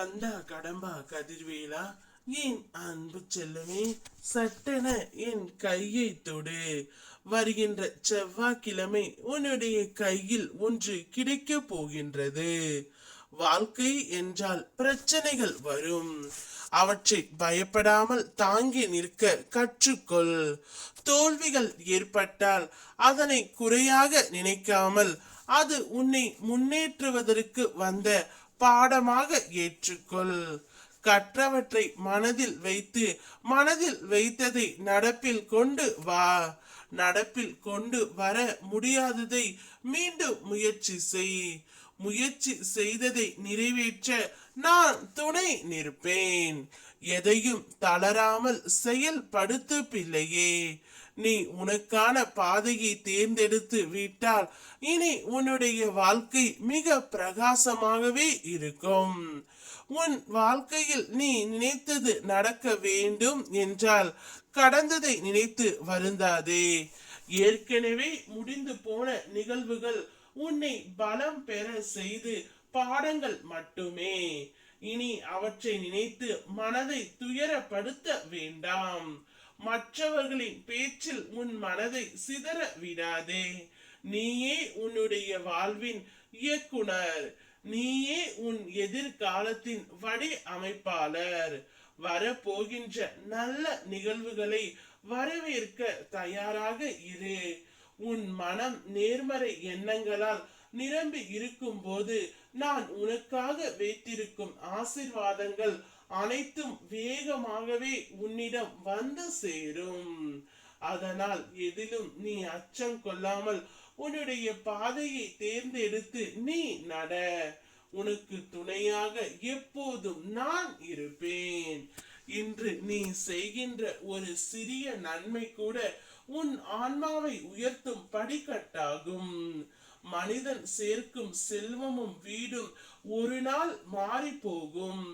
அந்த கடம்பா கதிர்வேலா என் அன்பு செல்லுமே சட்டென என் கையை தொடு. வருகின்ற செவ்வாய்க்கிழமை உன்னுடைய கையில் ஒன்று கிடைக்க போகின்றது. வாழ்க்கை என்றால் பிரச்சனைகள் வரும். அவற்றை பயப்படாமல் தாங்கி நிற்க கற்றுக்கொள். தோல்விகள் ஏற்பட்டால் அதனை குறையாக நினைக்காமல் அது உன்னை முன்னேற்றுவதற்கு வந்த பாடமாக ஏற்றுக்கொள். கற்றவற்றை மனதில் வைத்து மனதில் வைத்ததை நடப்பில் கொண்டு வா. நடப்பில் கொண்டு வர முடியாததை மீண்டும் முயற்சி செய். முயற்சி செய்ததை நிறைவேற்ற நான் துணை நிற்பேன். எதையும் தளராமல் செயல்படுத்து பிள்ளையே நீ உனக்கான பாதையை தேர்ந்தெடுத்து விட்டால் இனி உன்னுடைய வாழ்க்கை மிக பிரகாசமாகவே இருக்கும். உன் வாழ்க்கையில் நீ நினைத்தது நடக்க வேண்டும் என்றால் கடந்ததை நினைத்து வருந்தாதே. ஏற்கனவே முடிந்து போன நிகழ்வுகள் உன்னை பலம் பெற செய்து பாடங்கள் மட்டுமே. இனி அவற்றை நினைத்து மனதை துயரப்படுத்த வேண்டாம். மற்றவர்களின் பேச்சில் உன் மனதை சிதற விடாதே. நீயே உன்னுடைய வாழ்வின் இயக்குனர். நீயே உன் எதிர்காலத்தின் வடி அமைப்பாளர். வரப்போகின்ற நல்ல நிகழ்வுகளை வரவேற்க தயாராக இரு. உன் மனம் நேர்மறை எண்ணங்களால் நிரம்பி இருக்கும் போது நான் உனக்காக வைத்திருக்கும் ஆசிர்வாதங்கள் அனைத்தும் வேகமாகவே உன்னிடம் வந்து சேரும். அதனால் எதிலும் நீ அச்சம் கொள்ளாமல் உன்னுடைய பாதையை தேர்ந்தெடுத்து நீ நட. உனக்கு துணையாக எப்போதும் நான் இருப்பேன். இன்று நீ செய்கின்ற ஒரு சிறிய நன்மை கூட உன் ஆன்மாவை உயர்த்தும் படிக்கட்டாகும். மனிதன் சேர்க்கும் செல்வமும் வீடும் ஒரு நாள் மாறி போகும்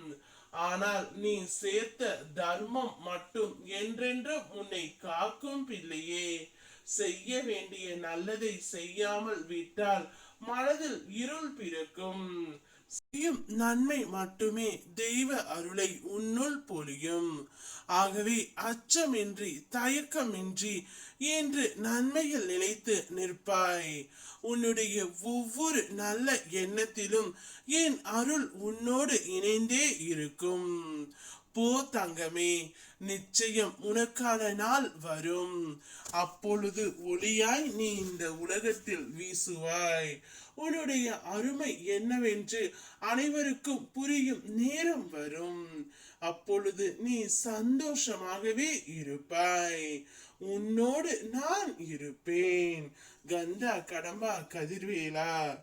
ஆனால் நீ சேர்த்த தர்மம் மட்டும் என்றென்றும் உன்னை காக்கும் பிள்ளையே. செய்ய வேண்டிய நல்லதை செய்யாமல் விட்டால் மனதில் இருள் பிறக்கும். செய்யும் நன்மை மட்டுமே தெய்வ அருளை உன்னுள் பொழியும். ஆகவே அச்சமின்றி தயக்கமின்றி என்று நன்மையில் நிலைத்து நிற்பாய். உன்னுடைய ஒவ்வொரு நல்ல எண்ணத்திலும் என் அருள் உன்னோடு இணைந்தே இருக்கும். போ தங்கமே நிச்சயம் உனக்கான நாள் வரும். அப்பொழுது ஒளியாய் நீ இந்த உலகத்தில் வீசுவாய். உன்னுடைய அருமை என்னவென்று அனைவருக்கும் புரியும் நேரம் வரும். அப்பொழுது நீ சந்தோஷமாகவே இருப்பாய். உன்னோடு நான் இருப்பேன். கந்தா கடம்பா கதிர்வேலா.